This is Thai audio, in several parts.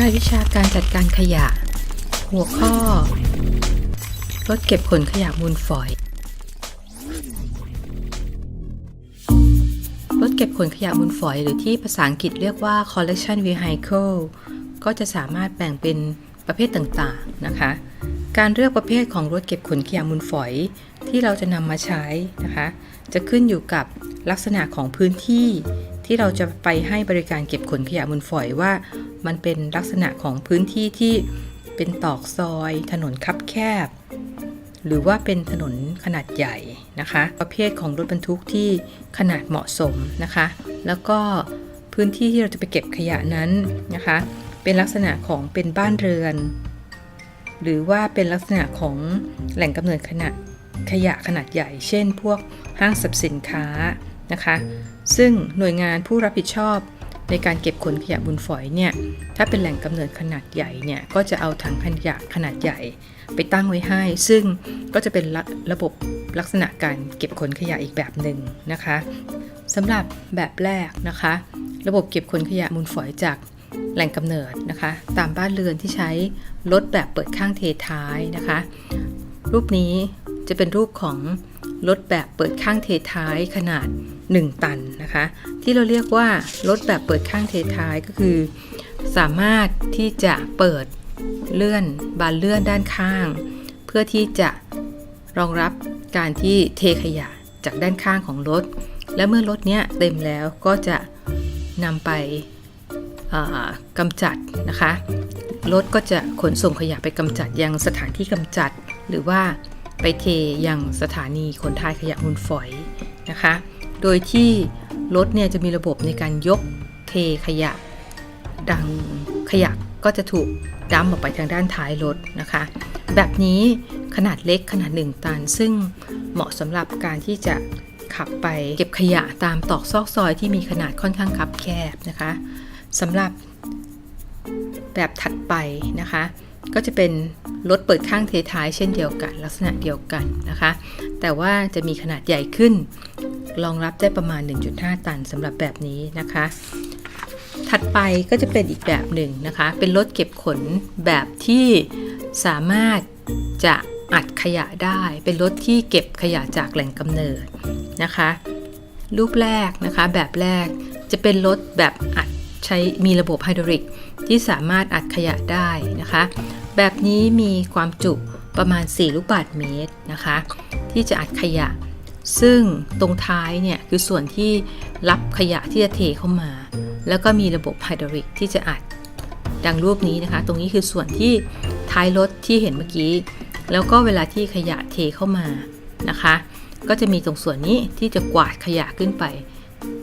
รายวิชาการจัดการขยะ หัวข้อ รถเก็บขนขยะมูลฝอย รถเก็บขนขยะมูลฝอย หรือที่ภาษาอังกฤษเรียกว่า collection vehicle ก็จะสามารถแบ่งเป็นประเภทต่างๆนะคะ การเลือกประเภทของรถเก็บขนขยะมูลฝอย ที่เราจะนำมาใช้นะคะ จะขึ้นอยู่กับลักษณะของพื้นที่ ที่เราจะไปให้บริการเก็บขนขยะมูลฝอยว่า มันเป็นลักษณะของพื้นที่ที่เป็นตอกซอย ถนนคับแคบ หรือว่าเป็นถนนขนาดใหญ่นะคะ ประเภทของรถบรรทุกที่ขนาดเหมาะสมนะคะ แล้วก็พื้นที่ที่เราจะไปเก็บขยะนั้นนะคะ เป็นลักษณะของเป็นบ้านเรือน หรือว่าเป็นลักษณะของแหล่งกำเนิดขนาดขยะขนาดใหญ่ เช่น พวกห้างสรรพสินค้า นะคะ ซึ่งหน่วยงานผู้รับผิดชอบในการเก็บขนขยะบุญฝอยเนี่ย ถ้าเป็นแหล่งกำเนิดขนาดใหญ่เนี่ย ก็จะเอาถังขยะขนาดใหญ่ไปตั้งไว้ให้ ซึ่งก็จะเป็นระระบบลักษณะการเก็บขนขยะอีกแบบหนึ่งนะคะสำหรับแบบแรกนะคะ ระบบเก็บขนขยะมูลฝอยจากแหล่งกำเนิดนะคะ ตามบ้านเรือนที่ใช้รถแบบเปิดข้างเทท้ายนะคะ รูปนี้จะเป็นรูปของรถแบบเปิดข้างเทท้ายขนาด 1 ตันนะคะ ที่เราเรียกว่ารถแบบเปิดข้างเทท้ายก็คือ สามารถที่จะเปิดเลื่อนบานเลื่อนด้านข้าง เพื่อที่จะรองรับการที่เทขยะจากด้านข้างของรถ และเมื่อรถเนี้ยเต็มแล้วก็จะนำไปกำจัดนะคะรถก็จะขนส่งขยะไปกำจัดยังสถานที่กำจัด หรือว่าไปเทยังสถานีขนถ่ายขยะมูลฝอยนะคะ โดยที่รถเนี่ยจะมีระบบในการยกเทขยะ ดังขยะก็จะถูกดัมออกไปทางด้านท้ายรถนะคะ แบบนี้ขนาดเล็กขนาด 1 ตัน ซึ่งเหมาะสำหรับการที่จะขับไปเก็บขยะตามตอกซอกซอยที่มีขนาดค่อนข้างคับแคบนะคะสำหรับแบบถัดไปนะคะ ก็จะเป็น รถเปิดข้างเทท้ายเช่นเดียวกัน ลักษณะเดียวกันนะคะ แต่ว่าจะมีขนาดใหญ่ขึ้น รองรับได้ประมาณ 1.5 ตันสำหรับแบบนี้นะคะ ถัดไปก็จะเป็นอีกแบบหนึ่งนะคะ เป็นรถเก็บขนแบบที่สามารถจะอัดขยะได้ เป็นรถที่เก็บขยะจากแหล่งกำเนิดนะคะ รูปแรกนะคะแบบแรกจะเป็นรถแบบอัดใช้มีระบบไฮดรอลิกที่สามารถอัดขยะได้นะคะ แบบนี้มีความจุประมาณ 4 ลูกบาศก์เมตรนะคะ ที่จะอัดขยะ ซึ่งตรงท้ายเนี่ยคือส่วนที่รับขยะที่จะเทเข้ามา แล้วก็มีระบบไฮดรอลิกที่จะอัดดังรูปนี้นะคะ ตรงนี้คือส่วนที่ท้ายรถที่เห็นเมื่อกี้ แล้วก็เวลาที่ขยะเทเข้ามานะคะ ก็จะมีตรงส่วนนี้ที่จะกวาดขยะขึ้นไป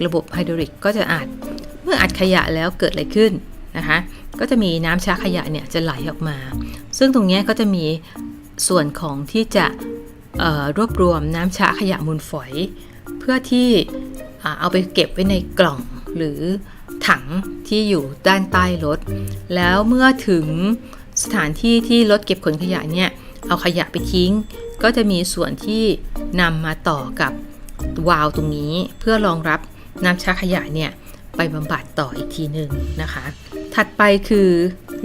ระบบไฮดรอลิกก็จะอัด เมื่ออัดขยะแล้วเกิดอะไรขึ้นนะคะ ก็จะมีน้ำชาขยะเนี่ยจะไหลออกมา ซึ่งตรงนี้ก็จะมีส่วนของที่จะรวบรวมน้ำชาขยะมูลฝอย เพื่อที่เอาไปเก็บไว้ในกล่องหรือถังที่อยู่ด้านใต้รถ แล้วเมื่อถึงสถานที่ที่รถเก็บขนขยะเนี่ยเอาขยะไปทิ้ง ก็จะมีส่วนที่นำมาต่อกับวาล์วตรงนี้ เพื่อรองรับน้ำชาขยะเนี่ย ไปบำบัดต่ออีกทีหนึ่งนะคะ ถัดไปคือ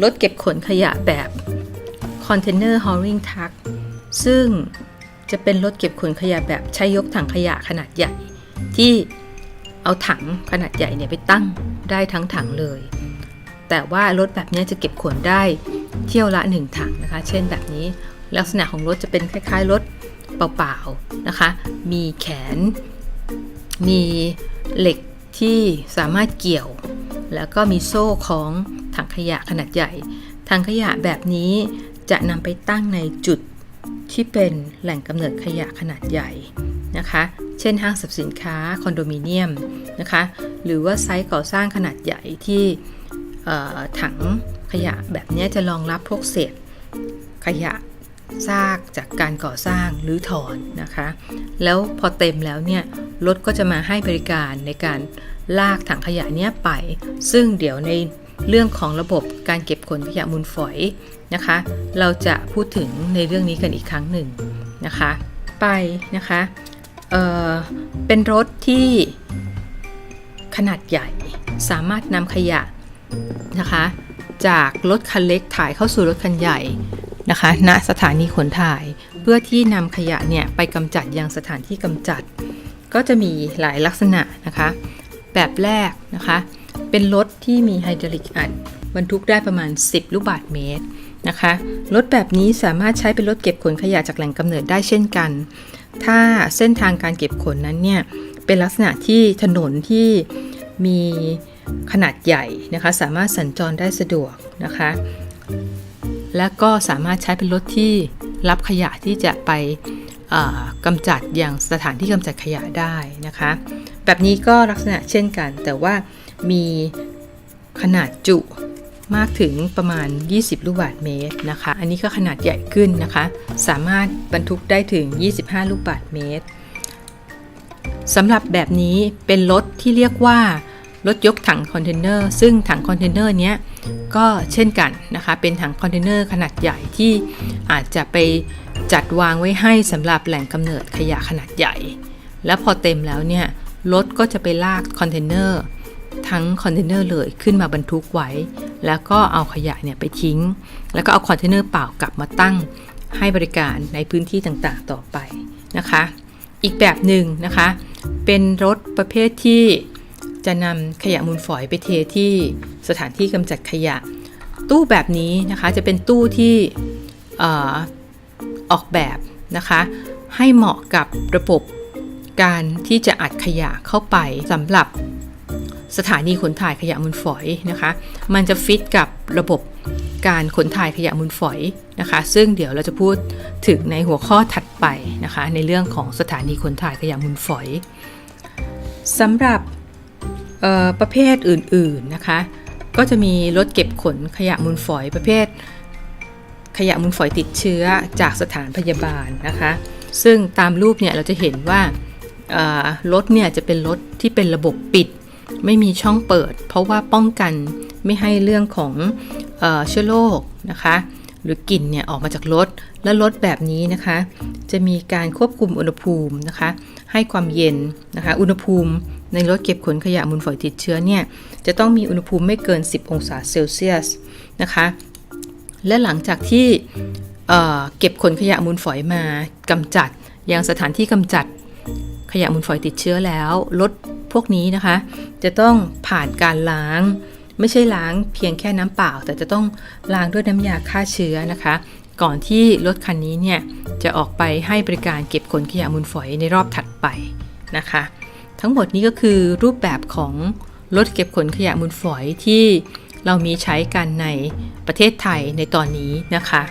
รถเก็บขนขยะแบบ Container Hauling Truck ซึ่งจะเป็นรถเก็บขนขยะแบบใช้ยกถังขยะขนาดใหญ่ ที่เอาถังขนาดใหญ่เนี่ยไปตั้งได้ทั้งถังเลย แต่ว่ารถแบบนี้จะเก็บขนได้เที่ยวละ 1 ถังนะคะ เช่นแบบนี้ลักษณะของรถจะเป็นคล้ายๆรถเปล่าๆนะคะ มีแขน มีเหล็ก ที่สามารถเกี่ยว แล้วก็มีโซ่ของถังขยะขนาดใหญ่ ถังขยะแบบนี้จะนำไปตั้งในจุดที่เป็นแหล่งกำเนิดขยะขนาดใหญ่นะคะ เช่นห้างสรรพสินค้าคอนโดมิเนียมนะคะ หรือว่าไซต์ก่อสร้างขนาดใหญ่ที่ถังขยะแบบนี้จะรองรับพวกเศษขยะ ซากจากการก่อสร้างหรือถอนนะคะ แล้วพอเต็มแล้วเนี่ยรถก็จะมาให้บริการในการลากถังขยะเนี้ยไป ซึ่งเดี๋ยวในเรื่องของระบบการเก็บขนขยะมูลฝอยนะคะ เราจะพูดถึงในเรื่องนี้กันอีกครั้งหนึ่งนะคะ ไปนะคะเเป็นรถที่ขนาดใหญ่สามารถนำขยะนะคะ จากรถคันเล็กถ่ายเข้าสู่รถคันใหญ่ นะคะณสถานีขนถ่าย เพื่อที่นำขยะเนี่ยไปกำจัดยังสถานที่กำจัด ก็จะมีหลายลักษณะนะคะ แบบแรกนะคะ เป็นรถที่มีไฮดรอลิกอัดบรรทุกได้ประมาณ 10 ลูกบาศก์เมตรนะคะรถแบบนี้สามารถใช้เป็นรถเก็บขนขยะจากแหล่งกำเนิดได้เช่นกัน ถ้าเส้นทางการเก็บขนนั้นเนี่ยเป็นลักษณะที่ถนนที่มีขนาดใหญ่นะคะ สามารถสัญจรได้สะดวกนะคะ และก็สามารถใช้เป็นรถที่รับขยะที่จะไปกำจัดอย่างสถานที่กำจัดขยะได้นะคะ แบบนี้ก็ลักษณะเช่นกัน แต่ว่ามีขนาดจุมากถึงประมาณ 20 ลูกบาศก์เมตรนะคะ อันนี้ก็ขนาดใหญ่ขึ้นนะคะ สามารถบรรทุกได้ถึง 25 ลูกบาศก์เมตรสำหรับแบบนี้เป็นรถที่เรียกว่า รถยกถังคอนเทนเนอร์ซึ่งถังคอนเทนเนอร์เนี้ยก็เช่นกันนะคะ เป็นถังคอนเทนเนอร์ขนาดใหญ่ที่อาจจะไปจัดวางไว้ให้สำหรับแหล่งกำเนิดขยะขนาดใหญ่ แล้วพอเต็มแล้วเนี่ยรถก็จะไปลากคอนเทนเนอร์ทั้งคอนเทนเนอร์เลยขึ้นมาบรรทุกไว้ แล้วก็เอาขยะเนี่ยไปทิ้ง แล้วก็เอาคอนเทนเนอร์เปล่ากลับมาตั้งให้บริการในพื้นที่ต่างๆต่อไปนะคะ อีกแบบหนึ่งนะคะ เป็นรถประเภทที่ จะนำขยะมูลฝอยไปเทที่สถานที่กำจัดขยะ ตู้แบบนี้นะคะจะเป็นตู้ที่ออกแบบนะคะให้เหมาะกับระบบการที่จะอัดขยะเข้าไปสำหรับสถานีขนถ่ายขยะมูลฝอยนะคะ มันจะฟิตกับระบบการขนถ่ายขยะมูลฝอยนะคะ ซึ่งเดี๋ยวเราจะพูดถึงในหัวข้อถัดไปนะคะ ในเรื่องของสถานีขนถ่ายขยะมูลฝอยสำหรับ ประเภทอื่นๆนะคะ ก็จะมีรถเก็บขนขยะมูลฝอยประเภท ขยะมูลฝอยติดเชื้อจากสถานพยาบาลนะคะ ซึ่งตามรูปเนี่ยเราจะเห็นว่ารถเนี่ยจะเป็นรถที่เป็นระบบปิด ไม่มีช่องเปิด เพราะว่าป้องกันไม่ให้เรื่องของเออเชื้อโรคนะคะ หรือกลิ่นเนี่ยออกมาจากรถ และรถแบบนี้นะคะ จะมีการควบคุมอุณหภูมินะคะ ให้ความเย็นนะคะ อุณหภูมิในรถเก็บขนขยะมูลฝอยติดเชื้อเนี่ยจะต้องมีอุณหภูมิไม่เกิน 10 องศาเซลเซียสนะคะ และหลังจากที่เเก็บขนขยะมูลฝอยมากำจัด ยังสถานที่กำจัดขยะมูลฝอยติดเชื้อแล้วรถพวกนี้นะคะ จะต้องผ่านการล้าง ไม่ใช่ล้างเพียงแค่น้ำเปล่า แต่จะต้องล้างด้วยน้ำยาฆ่าเชื้อนะคะ ก่อนที่รถคันนี้เนี่ยจะออกไปให้บริการเก็บขนขยะมูลฝอยในรอบถัดไปนะคะ ทั้งหมดนี้ก็คือรูปแบบของรถเก็บขนขยะมูลฝอยที่เรามีใช้กันในประเทศไทยในตอนนี้นะคะ